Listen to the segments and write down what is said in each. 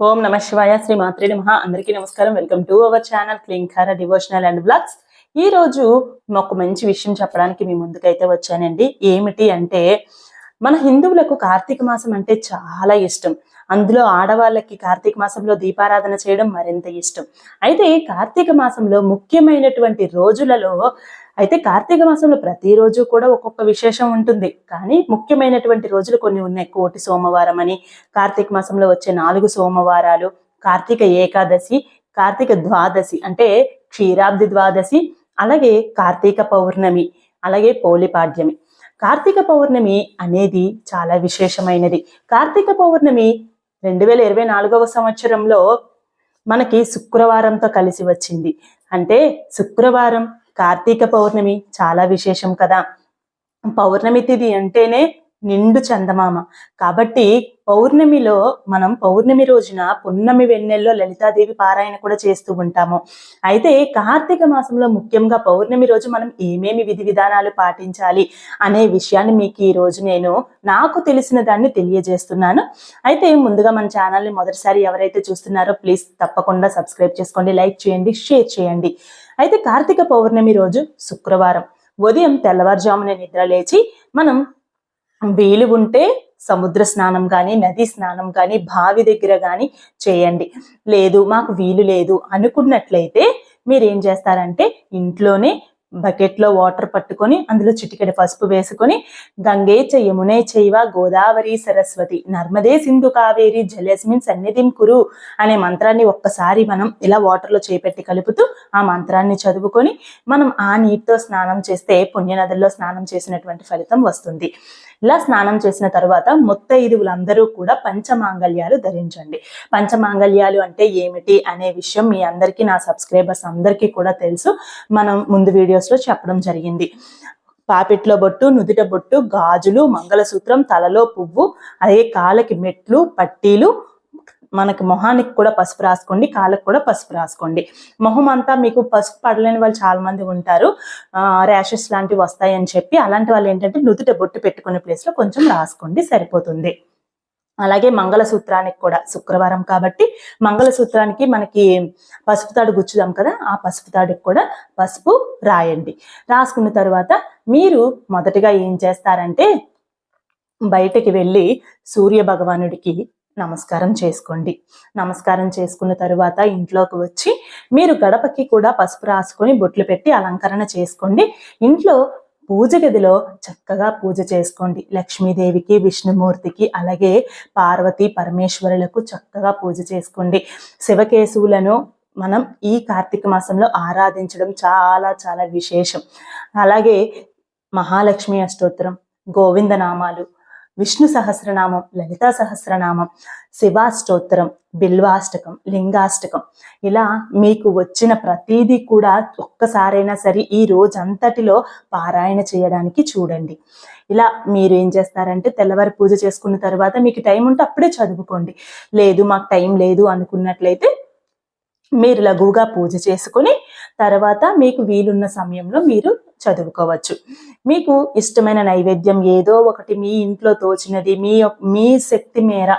ఓం నమ శివాయ శ్రీ మాత్రి నమ. అందరికీ నమస్కారం. Welcome to our channel Klinkara devotional and blogs. ఈ రోజు ఒక మంచి విషయం చెప్పడానికి మీ ముందుకైతే వచ్చానండి. ఏమిటి అంటే మన హిందువులకు కార్తీక మాసం అంటే చాలా ఇష్టం. అందులో ఆడవాళ్ళకి కార్తీక మాసంలో దీపారాధన చేయడం మరింత ఇష్టం. అయితే కార్తీక మాసంలో ముఖ్యమైనటువంటి రోజులలో అయితే కార్తీక మాసంలో ప్రతిరోజు కూడా ఒక్కొక్క విశేషం ఉంటుంది. కానీ ముఖ్యమైనటువంటి రోజులు కొన్ని ఉన్నాయి. కోటి సోమవారం అని కార్తీక మాసంలో వచ్చే నాలుగు సోమవారాలు కార్తీక ఏకాదశి కార్తీక ద్వాదశి అంటే క్షీరాబ్ది ద్వాదశి అలాగే కార్తీక పౌర్ణమి అలాగే పోలిపాడ్యమి కార్తీక పౌర్ణమి అనేది చాలా విశేషమైనది. కార్తీక పౌర్ణమి రెండు వేల ఇరవై నాలుగవ సంవత్సరంలో మనకి శుక్రవారంతో కలిసి వచ్చింది. అంటే శుక్రవారం కార్తీక పౌర్ణమి చాలా విశేషం కదా. పౌర్ణమి తిథి అంటేనే నిండు చందమామ. కాబట్టి పౌర్ణమిలో మనం పౌర్ణమి రోజున పున్నమి వెన్నెల్లో లలితాదేవి పారాయణ కూడా చేస్తూ ఉంటాము. అయితే కార్తీక మాసంలో ముఖ్యంగా పౌర్ణమి రోజు మనం ఏమేమి విధి విధానాలు పాటించాలి అనే విషయాన్ని మీకు ఈ రోజు నేను నాకు తెలిసిన దాన్ని తెలియజేస్తున్నాను. అయితే ముందుగా మన ఛానల్ని మొదటిసారి ఎవరైతే చూస్తున్నారో ప్లీజ్ తప్పకుండా సబ్స్క్రైబ్ చేసుకోండి లైక్ చేయండి షేర్ చేయండి. అయితే కార్తీక పౌర్ణమి రోజు శుక్రవారం. ఉదయం తెల్లవారుజామున నిద్ర లేచి మనం వీలు ఉంటే సముద్ర స్నానం కానీ నది స్నానం కానీ బావి దగ్గర కానీ చేయండి. లేదు మాకు వీలు లేదు అనుకున్నట్లయితే మీరు ఏం చేస్తారంటే ఇంట్లోనే బకెట్లో వాటర్ పట్టుకొని అందులో చిటికెడ పసుపు వేసుకొని గంగే చ యమునే చైవ గోదావరి సరస్వతి నర్మదే సింధు కావేరి జలస్మిన్ సన్నిధిం కురు అనే మంత్రాన్ని ఒక్కసారి మనం ఇలా వాటర్లో చేపెట్టి కలుపుతూ ఆ మంత్రాన్ని చదువుకొని మనం ఆ నీటితో స్నానం చేస్తే పుణ్యనదుల్లో స్నానం చేసినటువంటి ఫలితం వస్తుంది. ఇలా స్నానం చేసిన తర్వాత ముత్తైదువులందరూ కూడా పంచమాంగళ్యాలు ధరించండి. పంచమాంగళ్యాలు అంటే ఏమిటి అనే విషయం మీ అందరికీ నా సబ్స్క్రైబర్స్ అందరికీ కూడా తెలుసు. మనం ముందు వీడియోస్ వీడియోస్లో చెప్పడం జరిగింది. పాపిట్లో బొట్టు నుదుట బొట్టు గాజులు మంగళసూత్రం తలలో పువ్వు అలాగే కాళ్ళకి మెట్లు పట్టీలు. మనకి మొహానికి కూడా పసుపు రాసుకోండి కాళ్ళకు కూడా పసుపు రాసుకోండి. మొహం అంతా మీకు పసుపు పడలేని వాళ్ళు చాలా మంది ఉంటారు ర్యాషెస్ లాంటివి వస్తాయని చెప్పి అలాంటి వాళ్ళు ఏంటంటే నుదుట బొట్టు పెట్టుకునే ప్లేస్లో కొంచెం రాసుకోండి సరిపోతుంది. అలాగే మంగళసూత్రానికి కూడా శుక్రవారం కాబట్టి మంగళసూత్రానికి మనకి పసుపు తాడు గుచ్చుదాం కదా ఆ పసుపు తాడుకి కూడా పసుపు రాయండి. రాసుకున్న తర్వాత మీరు మొదటిగా ఏం చేస్తారంటే బయటకి వెళ్ళి సూర్య భగవానుడికి నమస్కారం చేసుకోండి. నమస్కారం చేసుకున్న తరువాత ఇంట్లోకి వచ్చి మీరు గడపకి కూడా పసుపు రాసుకొని బొట్లు పెట్టి అలంకరణ చేసుకోండి. ఇంట్లో పూజ గదిలో చక్కగా పూజ చేసుకోండి. లక్ష్మీదేవికి విష్ణుమూర్తికి అలాగే పార్వతి పరమేశ్వరులకు చక్కగా పూజ చేసుకోండి. శివకేశవులను మనం ఈ కార్తీక మాసంలో ఆరాధించడం చాలా చాలా విశేషం. అలాగే మహాలక్ష్మి అష్టోత్తరం గోవిందనామాలు విష్ణు సహస్రనామం లలితా సహస్రనామం శివాష్టోత్తరం బిల్వాష్టకం లింగాష్టకం. ఇలా మీకు వచ్చిన ప్రతీది కూడా ఒక్కసారైనా సరే ఈ రోజంతటిలో పారాయణ చేయడానికి చూడండి. ఇలా మీరు ఏం చేస్తారంటే తెల్లవారి పూజ చేసుకున్న తర్వాత మీకు టైం ఉంటే అప్పుడే చదువుకోండి. లేదు మాకు టైం లేదు అనుకున్నట్లయితే మీరు లఘువుగా పూజ చేసుకుని తర్వాత మీకు వీలున్న సమయంలో మీరు చదువుకోవచ్చు. మీకు ఇష్టమైన నైవేద్యం ఏదో ఒకటి మీ ఇంట్లో తోచినది మీ మీ శక్తి మేర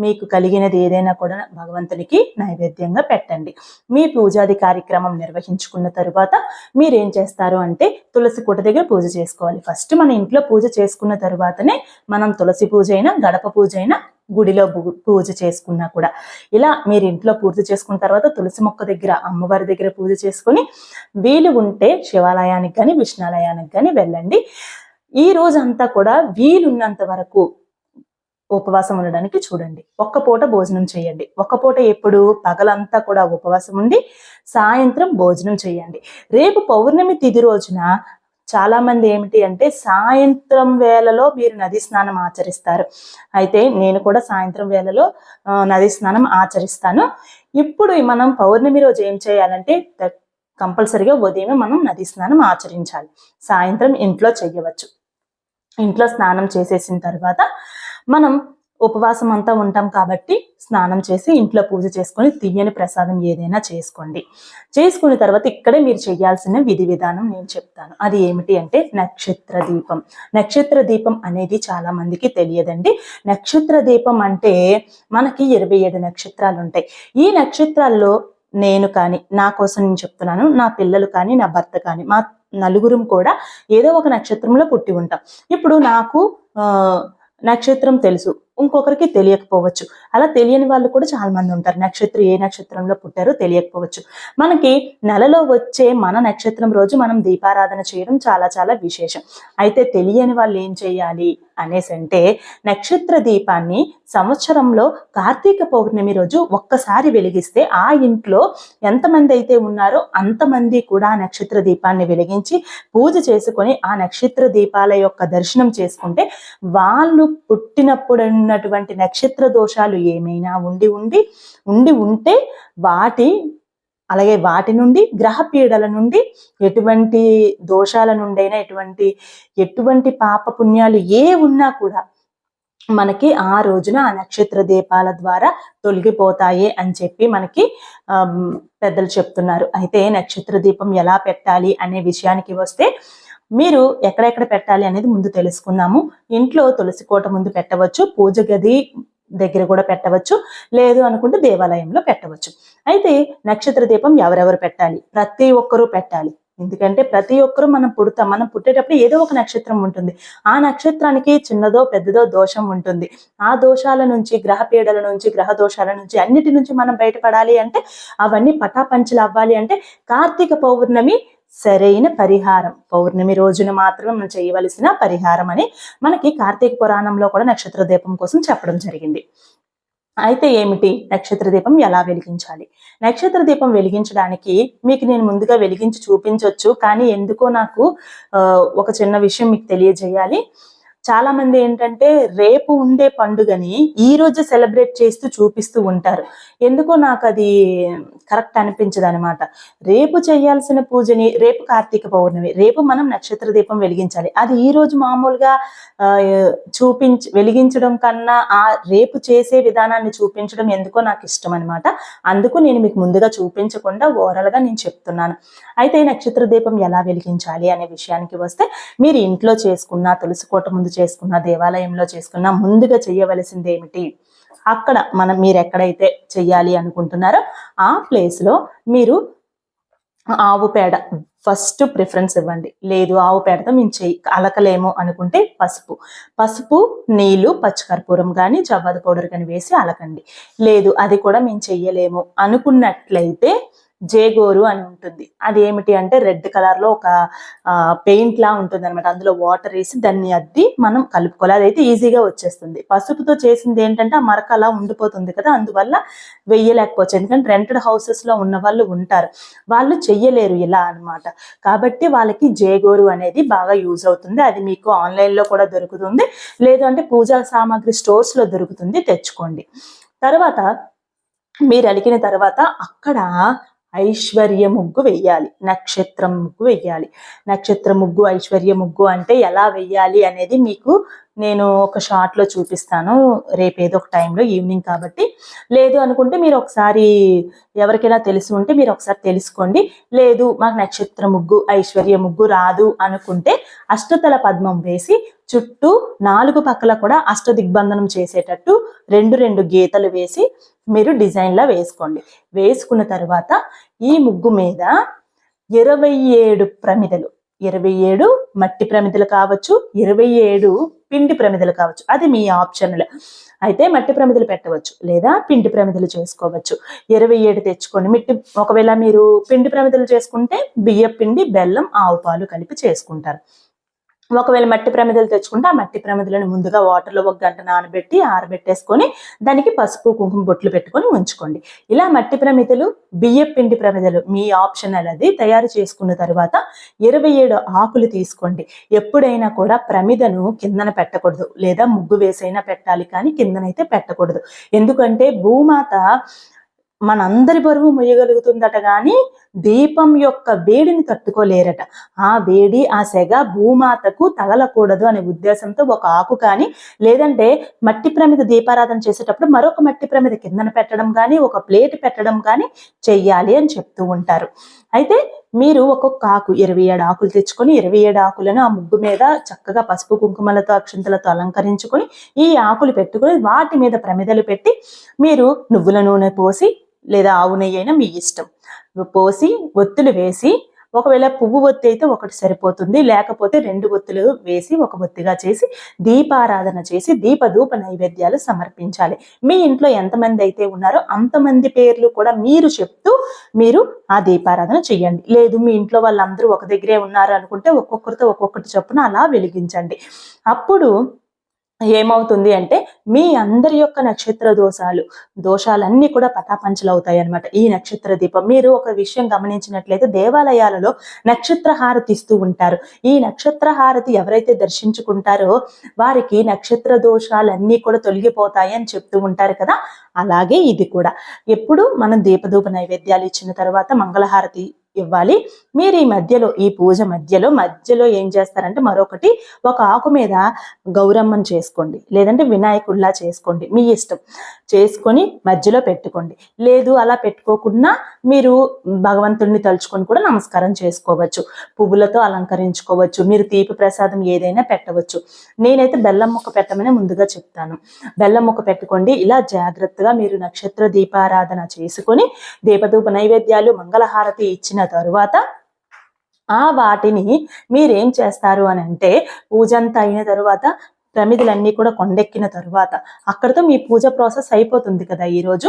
మీకు కలిగినది ఏదైనా కూడా భగవంతునికి నైవేద్యంగా పెట్టండి. మీ పూజాది కార్యక్రమం నిర్వహించుకున్న తరువాత మీరు ఏం చేస్తారు అంటే తులసి కూట దగ్గర పూజ చేసుకోవాలి. ఫస్ట్ మన ఇంట్లో పూజ చేసుకున్న తరువాతనే మనం తులసి పూజ అయినా గడప పూజ అయినా గుడిలో పూజ చేసుకున్నా కూడా. ఇలా మీరు ఇంట్లో పూజ చేసుకున్న తర్వాత తులసి మొక్క దగ్గర అమ్మవారి దగ్గర పూజ చేసుకుని వీలు ఉంటే శివాలయానికి కానీ విష్ణాలయానికి కానీ వెళ్ళండి. ఈ రోజంతా కూడా వీలున్నంత వరకు ఉపవాసం ఉండడానికి చూడండి. ఒక్క పూట భోజనం చేయండి. ఒక్క పూట ఎప్పుడు పగలంతా కూడా ఉపవాసం ఉండి సాయంత్రం భోజనం చేయండి. రేపు పౌర్ణమి తిథి రోజున చాలా మంది ఏమిటి అంటే సాయంత్రం వేళలో మీరు నది స్నానం ఆచరిస్తారు. అయితే నేను కూడా సాయంత్రం వేళలో నది స్నానం ఆచరిస్తాను. ఇప్పుడు మనం పౌర్ణమి రోజు ఏం చేయాలంటే కంపల్సరిగా ఉదయం మనం నది స్నానం ఆచరించాలి. సాయంత్రం ఇంట్లో చేయవచ్చు. ఇంట్లో స్నానం చేసేసిన తర్వాత మనం ఉపవాసం అంతా ఉంటాం కాబట్టి స్నానం చేసి ఇంట్లో పూజ చేసుకొని తీయని ప్రసాదం ఏదైనా చేసుకోండి. చేసుకున్న తర్వాత ఇక్కడే మీరు చేయాల్సిన విధి విధానం నేను చెప్తాను. అది ఏమిటి అంటే నక్షత్ర దీపం. నక్షత్ర దీపం అనేది చాలా మందికి తెలియదండి. నక్షత్ర దీపం అంటే మనకి ఇరవై ఏడు నక్షత్రాలు ఉంటాయి. ఈ నక్షత్రాల్లో నేను కానీ నా కోసం నేను చెప్తున్నాను నా పిల్లలు కానీ నా భర్త కానీ మా నలుగురం కూడా ఏదో ఒక నక్షత్రంలో పుట్టి ఉంటాం. ఇప్పుడు నాకు నక్షత్రం తెలుసు. ఇంకొకరికి తెలియకపోవచ్చు. అలా తెలియని వాళ్ళు కూడా చాలా మంది ఉంటారు. నక్షత్రం ఏ నక్షత్రంలో పుట్టారో తెలియకపోవచ్చు. మనకి నెలలో వచ్చే మన నక్షత్రం రోజు మనం దీపారాధన చేయడం చాలా చాలా విశేషం. అయితే తెలియని వాళ్ళు ఏం చేయాలి అనేసి అంటే నక్షత్ర దీపాన్ని సంవత్సరంలో కార్తీక పౌర్ణమి రోజు ఒక్కసారి వెలిగిస్తే ఆ ఇంట్లో ఎంతమంది అయితే ఉన్నారో అంతమంది కూడా ఆ నక్షత్ర దీపాన్ని వెలిగించి పూజ చేసుకొని ఆ నక్షత్ర దీపాల యొక్క దర్శనం చేసుకుంటే వాళ్ళు పుట్టినప్పుడు ఉన్నటువంటి నక్షత్ర దోషాలు ఏమైనా ఉండి ఉండి ఉండి ఉంటే వాటి అలాగే వాటి నుండి గ్రహ పీడల నుండి ఎటువంటి దోషాల నుండైనా ఎటువంటి ఎటువంటి పాప పుణ్యాలు ఏ ఉన్నా కూడా మనకి ఆ రోజున ఆ నక్షత్ర దీపాల ద్వారా తొలగిపోతాయి అని చెప్పి మనకి పెద్దలు చెప్తున్నారు. అయితే నక్షత్ర దీపం ఎలా పెట్టాలి అనే విషయానికి వస్తే మీరు ఎక్కడెక్కడ పెట్టాలి అనేది ముందు తెలుసుకుందాము. ఇంట్లో తులసి కోట ముందు పెట్టవచ్చు పూజ గది దగ్గర కూడా పెట్టవచ్చు లేదు అనుకుంటే దేవాలయంలో పెట్టవచ్చు. అయితే నక్షత్ర దీపం ఎవరెవరు పెట్టాలి? ప్రతి ఒక్కరూ పెట్టాలి. ఎందుకంటే ప్రతి ఒక్కరూ మనం పుడతాం మనం పుట్టేటప్పుడు ఏదో ఒక నక్షత్రం ఉంటుంది. ఆ నక్షత్రానికి చిన్నదో పెద్దదో దోషం ఉంటుంది. ఆ దోషాల నుంచి గ్రహ పీడల నుంచి గ్రహ దోషాల నుంచి అన్నిటి నుంచి మనం బయటపడాలి అంటే అవన్నీ పటాపంచలు అవ్వాలి అంటే కార్తీక పౌర్ణమి సరైన పరిహారం. పౌర్ణమి రోజున మాత్రమే మనం చేయవలసిన పరిహారం అని మనకి కార్తీక పురాణంలో కూడా నక్షత్ర దీపం కోసం చెప్పడం జరిగింది. అయితే ఏమిటి? నక్షత్ర దీపం ఎలా వెలిగించాలి? నక్షత్ర దీపం వెలిగించడానికి మీకు నేను ముందుగా వెలిగించి చూపించవచ్చు కానీ ఎందుకో నాకు ఒక చిన్న విషయం మీకు తెలియజేయాలి. చాలా మంది ఏంటంటే రేపు ఉండే పండుగని ఈ రోజు సెలబ్రేట్ చేస్తూ చూపిస్తూ ఉంటారు. ఎందుకో నాకు అది కరెక్ట్ అనిపించదు అనమాట రేపు చేయాల్సిన పూజని రేపు కార్తీక పౌర్ణమి రేపు మనం నక్షత్ర దీపం వెలిగించాలి. అది ఈ రోజు మామూలుగా చూపించ వెలిగించడం కన్నా ఆ రేపు చేసే విధానాన్ని చూపించడం ఎందుకో నాకు ఇష్టం అనమాట అందుకు నేను మీకు ముందుగా చూపించకుండా ఓరల్గా నేను చెప్తున్నాను. అయితే నక్షత్ర దీపం ఎలా వెలిగించాలి అనే విషయానికి వస్తే మీరు ఇంట్లో చేసుకున్న తులసి కోట ముందు చేసుకున్న దేవాలయంలో చేసుకున్న ముందుగా చేయవలసింది ఏమిటి అక్కడ మనం మీరు ఎక్కడైతే చెయ్యాలి అనుకుంటున్నారో ఆ ప్లేస్లో మీరు ఆవు పేడ ఫస్ట్ ప్రిఫరెన్స్ ఇవ్వండి. లేదు ఆవు పేడతో మేము చెయ్యి అలకలేము అనుకుంటే పసుపు. పసుపు నీళ్ళు పచ్చికర్పూరం కానీ జవ్వాది పౌడర్ కానీ వేసి అలకండి. లేదు అది కూడా మేము చెయ్యలేము అనుకున్నట్లయితే జేగోరు అని ఉంటుంది. అది ఏమిటి అంటే రెడ్ కలర్లో ఒక పెయింట్ లా ఉంటుంది అనమాట అందులో వాటర్ వేసి దాన్ని అద్ది మనం కలుపుకోవాలి. అదైతే ఈజీగా వచ్చేస్తుంది. పసుపుతో చేసింది ఏంటంటే ఆ మరక అలా ఉండిపోతుంది కదా. అందువల్ల వెయ్యలేకపోవచ్చు. ఎందుకంటే రెంటెడ్ హౌసెస్లో ఉన్న వాళ్ళు ఉంటారు. వాళ్ళు చెయ్యలేరు ఇలా అనమాట కాబట్టి వాళ్ళకి జేగోరు అనేది బాగా యూజ్ అవుతుంది. అది మీకు ఆన్లైన్లో కూడా దొరుకుతుంది. లేదు అంటే పూజా సామాగ్రి స్టోర్స్లో దొరుకుతుంది. తెచ్చుకోండి. తర్వాత మీరు అలికిన తర్వాత అక్కడ ఐశ్వర్య ముగ్గు వెయ్యాలి. నక్షత్రం ముగ్గు వెయ్యాలి. నక్షత్ర ముగ్గు ఐశ్వర్య ముగ్గు అంటే ఎలా వెయ్యాలి అనేది మీకు నేను ఒక షార్ట్లో చూపిస్తాను. రేపు ఏదో ఒక టైంలో ఈవినింగ్ కాబట్టి. లేదు అనుకుంటే మీరు ఒకసారి ఎవరికైనా తెలిసి ఉంటే మీరు ఒకసారి తెలుసుకోండి. లేదు మాకు నక్షత్ర ముగ్గు ఐశ్వర్య ముగ్గు రాదు అనుకుంటే అష్టతల పద్మం వేసి చుట్టూ నాలుగు పక్కల కూడా అష్ట దిగ్బంధనం చేసేటట్టు రెండు రెండు గీతలు వేసి మీరు డిజైన్లా వేసుకోండి. వేసుకున్న తర్వాత ఈ ముగ్గు మీద ఇరవై ఏడు ప్రమిదలు. ఇరవై ఏడు మట్టి ప్రమిదలు కావచ్చు ఇరవై ఏడు పిండి ప్రమిదలు కావచ్చు. అది మీ ఆప్షన్లో. అయితే మట్టి ప్రమిదలు పెట్టవచ్చు లేదా పిండి ప్రమిదలు చేసుకోవచ్చు. ఇరవై ఏడు తెచ్చుకోండి. మిట్టి ఒకవేళ మీరు పిండి ప్రమిదలు చేసుకుంటే బియ్య పిండి బెల్లం ఆవు పాలు కలిపి చేసుకుంటారు. ఒకవేళ మట్టి ప్రమిదలు తెచ్చుకుంటే ఆ మట్టి ప్రమిదలను ముందుగా వాటర్లో ఒక గంట నానబెట్టి ఆరబెట్టేసుకొని దానికి పసుపు కుంకుమ బొట్లు పెట్టుకొని ఉంచుకోండి. ఇలా మట్టి ప్రమిదలు బియ్యం పిండి ప్రమిదలు మీ ఆప్షనల్ అది తయారు చేసుకున్న తర్వాత ఇరవై ఏడు ఆకులు తీసుకోండి. ఎప్పుడైనా కూడా ప్రమిదను కిందన పెట్టకూడదు. లేదా ముగ్గు వేసైనా పెట్టాలి కానీ కిందనైతే పెట్టకూడదు. ఎందుకంటే భూమాత మనందరి బరువు మొయ్యగలుగుతుందట కానీ దీపం యొక్క వేడిని తట్టుకోలేరట. ఆ వేడి ఆ సెగ భూమాతకు తగలకూడదు అనే ఉద్దేశంతో ఒక ఆకు కానీ లేదంటే మట్టి ప్రమిద దీపారాధన చేసేటప్పుడు మరొక మట్టి ప్రమిద కిందన పెట్టడం కానీ ఒక ప్లేట్ పెట్టడం కానీ చెయ్యాలి అని చెప్తూ ఉంటారు. అయితే మీరు ఒక్కొక్క ఆకు ఇరవై ఏడు ఆకులు తెచ్చుకొని ఇరవై ఏడు ఆకులను ఆ ముగ్గు మీద చక్కగా పసుపు కుంకుమలతో అక్షంతలతో అలంకరించుకొని ఈ ఆకులు పెట్టుకొని వాటి మీద ప్రమిదలు పెట్టి మీరు నువ్వుల నూనె పోసి లేదా ఆవు నెయ్యి అయినా మీ ఇష్టం. పోసి ఒత్తులు వేసి ఒకవేళ పువ్వు ఒత్తి అయితే ఒకటి సరిపోతుంది. లేకపోతే రెండు ఒత్తులు వేసి ఒక ఒత్తిగా చేసి దీపారాధన చేసి దీపధూప నైవేద్యాలు సమర్పించాలి. మీ ఇంట్లో ఎంతమంది అయితే ఉన్నారో అంతమంది పేర్లు కూడా మీరు చెప్తూ మీరు ఆ దీపారాధన చేయండి. లేదు మీ ఇంట్లో వాళ్ళందరూ ఒక దగ్గరే ఉన్నారు అనుకుంటే ఒక్కొక్కరితో ఒక్కొక్కటి చొప్పున అలా వెలిగించండి. అప్పుడు ఏమవుతుంది అంటే మీ అందరి యొక్క నక్షత్ర దోషాలు దోషాలన్నీ కూడా పటాపంచలవుతాయి అనమాట ఈ నక్షత్ర దీపం. మీరు ఒక విషయం గమనించినట్లయితే దేవాలయాలలో నక్షత్ర హారతి ఇస్తూ ఉంటారు. ఈ నక్షత్ర హారతి ఎవరైతే దర్శించుకుంటారో వారికి నక్షత్ర దోషాలన్నీ కూడా తొలగిపోతాయి అని చెప్తూ ఉంటారు కదా. అలాగే ఇది కూడా. ఎప్పుడు మనం దీపధూప నైవేద్యాలు ఇచ్చిన తర్వాత మంగళహారతి ఇవ్వాలి. మీరు ఈ మధ్యలో ఈ పూజ మధ్యలో మధ్యలో ఏం చేస్తారంటే మరొకటి ఒక ఆకు మీద గౌరమ్మను చేసుకోండి. లేదంటే వినాయకుడిలా చేసుకోండి. మీ ఇష్టం. చేసుకొని మధ్యలో పెట్టుకోండి. లేదు అలా పెట్టుకోకుండా మీరు భగవంతుడిని తలుచుకొని కూడా నమస్కారం చేసుకోవచ్చు. పువ్వులతో అలంకరించుకోవచ్చు. మీరు తీపి ప్రసాదం ఏదైనా పెట్టవచ్చు. నేనైతే బెల్లం ముక్క పెట్టమని ముందుగా చెప్తాను. బెల్లం ముక్క పెట్టుకోండి. ఇలా జాగ్రత్తగా మీరు నక్షత్ర దీపారాధన చేసుకొని దీపధూప నైవేద్యాలు మంగళహారతి ఇచ్చిన తరువాత ఆ వాటిని మీరేం చేస్తారు అని అంటే పూజ అంతా అయిన తరువాత ప్రమిదలన్నీ కూడా కొండెక్కిన తరువాత అక్కడితో మీ పూజ ప్రాసెస్ అయిపోతుంది కదా ఈరోజు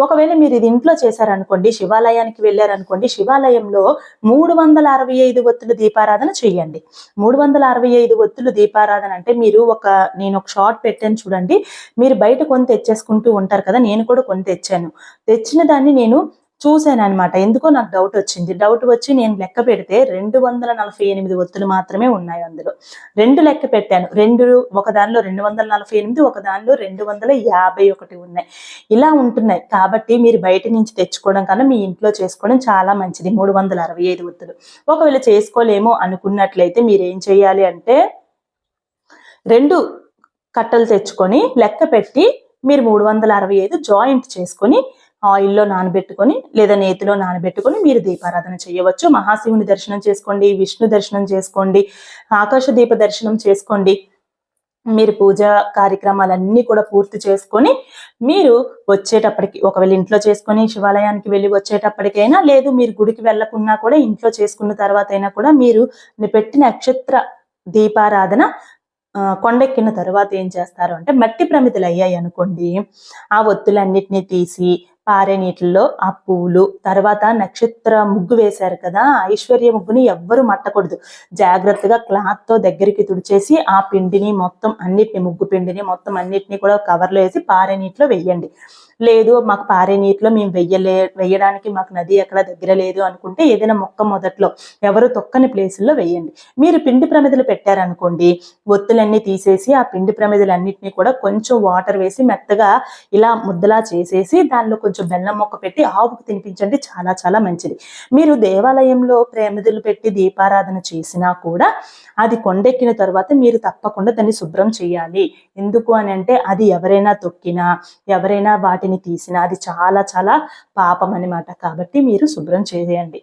ఒకవేళ మీరు ఇది ఇంట్లో చేశారనుకోండి శివాలయానికి వెళ్ళారనుకోండి శివాలయంలో మూడు వందల అరవై ఐదు ఒత్తులు దీపారాధన చేయండి. మూడు వందల అరవై ఐదు ఒత్తులు దీపారాధన అంటే మీరు ఒక నేను ఒక షార్ట్ పెట్టాను చూడండి మీరు బయట కొని తెచ్చేసుకుంటూ ఉంటారు కదా నేను కూడా కొని తెచ్చాను. తెచ్చిన దాన్ని నేను చూశాను అనమాట ఎందుకో నాకు డౌట్ వచ్చింది. డౌట్ వచ్చి నేను లెక్క పెడితే రెండు వందల నలభై ఎనిమిది ఒత్తులు మాత్రమే ఉన్నాయి అందులో. రెండు లెక్క పెట్టాను. రెండు ఒక దానిలో రెండు వందల నలభై ఎనిమిది ఒక దానిలో రెండు వందల యాభై ఒకటి ఉన్నాయి. ఇలా ఉంటున్నాయి. కాబట్టి మీరు బయట నుంచి తెచ్చుకోవడం కన్నా మీ ఇంట్లో చేసుకోవడం చాలా మంచిది. మూడు వందల అరవై ఐదు ఒత్తులు. ఒకవేళ చేసుకోలేమో అనుకున్నట్లయితే మీరు ఏం చేయాలి అంటే రెండు కట్టలు తెచ్చుకొని లెక్క పెట్టి మీరు మూడు వందల అరవై ఐదు జాయింట్ చేసుకొని ఆయిల్లో నానబెట్టుకొని లేదా నేతిలో నానబెట్టుకొని మీరు దీపారాధన చేయవచ్చు. మహాశివుని దర్శనం చేసుకోండి విష్ణు దర్శనం చేసుకోండి ఆకాశ దీప దర్శనం చేసుకోండి. మీరు పూజా కార్యక్రమాలన్నీ కూడా పూర్తి చేసుకొని మీరు వచ్చేటప్పటికి ఒకవేళ ఇంట్లో చేసుకొని శివాలయానికి వెళ్ళి వచ్చేటప్పటికైనా లేదు మీరు గుడికి వెళ్ళకున్నా కూడా ఇంట్లో చేసుకున్న తర్వాత అయినా కూడా మీరు పెట్టిన నక్షత్ర దీపారాధన కొండెక్కిన తర్వాత ఏం చేస్తారు అంటే మట్టి ప్రమితులు అయ్యాయి అనుకోండి. ఆ ఒత్తులన్నిటినీ తీసి పారే నీటిల్లో ఆ పువ్వులు తర్వాత నక్షత్ర ముగ్గు వేశారు కదా ఐశ్వర్య ముగ్గుని ఎవ్వరు మట్టకూడదు. జాగ్రత్తగా క్లాత్తో దగ్గరికి తుడిచేసి ఆ పిండిని మొత్తం అన్నిటిని ముగ్గు పిండిని మొత్తం అన్నిటిని కూడా కవర్లో వేసి పారే నీటిలో వేయండి. లేదు మాకు పారే నీటిలో మేము వెయ్యలే వెయ్యడానికి మాకు నది ఎక్కడ దగ్గర లేదు అనుకుంటే ఏదైనా మొక్క మొదట్లో ఎవరు తొక్కని ప్లేసుల్లో వేయండి మీరు పిండి ప్రమిదలు పెట్టారనుకోండి ఒత్తులన్నీ తీసేసి ఆ పిండి ప్రమిదలన్నిటిని కూడా కొంచెం వాటర్ వేసి మెత్తగా ఇలా ముద్దలా చేసేసి దానిలో కొంచెం బెల్లం మొక్క పెట్టి ఆవుకు తినిపించండి చాలా చాలా మంచిది. మీరు దేవాలయంలో ప్రేమిదలు పెట్టి దీపారాధన చేసినా కూడా అది కొండెక్కిన తర్వాత మీరు తప్పకుండా దాన్ని శుభ్రం చేయాలి. ఎందుకు అని అంటే అది ఎవరైనా తొక్కినా ఎవరైనా వాటి వాటిని తీసిన అది చాలా చాలా పాపం అన్నమాట. కాబట్టి మీరు శుభ్రం చేయండి.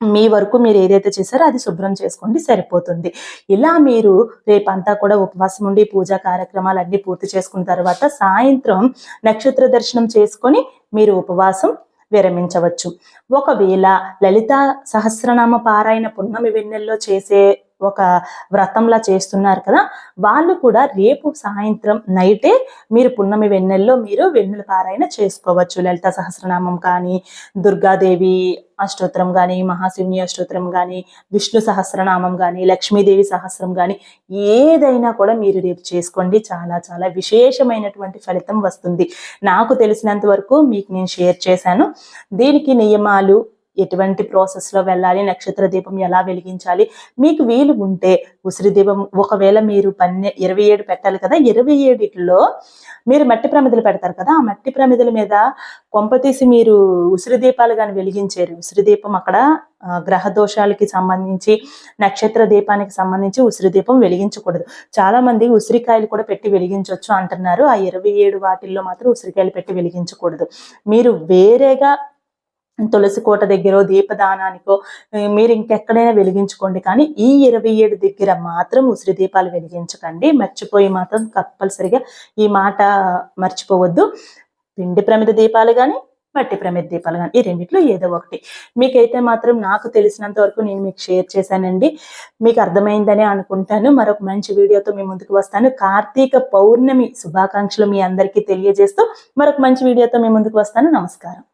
మీ వరకు మీరు ఏదైతే చేశారో అది శుభ్రం చేసుకోండి సరిపోతుంది. ఇలా మీరు రేపంతా కూడా ఉపవాసం ఉండి పూజా కార్యక్రమాలు అన్ని పూర్తి చేసుకున్న తర్వాత సాయంత్రం నక్షత్ర దర్శనం చేసుకొని మీరు ఉపవాసం విరమించవచ్చు. ఒకవేళ లలిత సహస్రనామ పారాయణ పున్నమి వెన్నెల్లో చేసే ఒక వ్రతంలా చేస్తున్నారు కదా వాళ్ళు కూడా రేపు సాయంత్రం నైటే మీరు పున్నమి వెన్నెల్లో మీరు వెన్నెల పారాయణ చేసుకోవచ్చు. లలిత సహస్రనామం కానీ దుర్గాదేవి అష్టోత్తరం కానీ మహాశివుని అష్టోత్తరం కానీ విష్ణు సహస్రనామం కానీ లక్ష్మీదేవి సహస్రం కానీ ఏదైనా కూడా మీరు రేపు చేసుకోండి. చాలా చాలా విశేషమైనటువంటి ఫలితం వస్తుంది. నాకు తెలిసినంత వరకు మీకు నేను షేర్ చేశాను. దీనికి నియమాలు ఎటువంటి ప్రాసెస్లో వెళ్ళాలి నక్షత్ర దీపం ఎలా వెలిగించాలి మీకు వీలు ఉంటే ఉసిరి దీపం ఒకవేళ మీరు పన్నె ఇరవై ఏడు పెట్టాలి కదా ఇరవై ఏడిట్లో మీరు మట్టి ప్రమిదలు పెడతారు కదా ఆ మట్టి ప్రమిదల మీద కొంప తీసి మీరు ఉసిరి దీపాలు కానీ వెలిగించారు. ఉసిరి దీపం అక్కడ గ్రహ దోషాలకి సంబంధించి నక్షత్ర దీపానికి సంబంధించి ఉసిరి దీపం వెలిగించకూడదు. చాలా మంది ఉసిరికాయలు కూడా పెట్టి వెలిగించవచ్చు అంటున్నారు. ఆ ఇరవై ఏడు వాటిల్లో మాత్రం ఉసిరికాయలు పెట్టి వెలిగించకూడదు. మీరు వేరేగా తులసి కోట దగ్గర దీపదానానికో మీరు ఇంకెక్కడైనా వెలిగించుకోండి. కానీ ఈ ఇరవై ఏడు దగ్గర మాత్రం ఉసిరి దీపాలు వెలిగించకండి. మర్చిపోయి మాత్రం కంపల్సరిగా ఈ మాట మర్చిపోవద్దు. పిండి ప్రమిద దీపాలు కానీ మట్టి ప్రమిద దీపాలు కానీ ఈ రెండిట్లో ఏదో ఒకటి. మీకైతే మాత్రం నాకు తెలిసినంత వరకు నేను మీకు షేర్ చేశానండి. మీకు అర్థమైందని అనుకుంటాను. మరొక మంచి వీడియోతో మీ ముందుకు వస్తాను. కార్తీక పౌర్ణమి శుభాకాంక్షలు మీ అందరికీ తెలియజేస్తూ మరొక మంచి వీడియోతో మీ ముందుకు వస్తాను. నమస్కారం.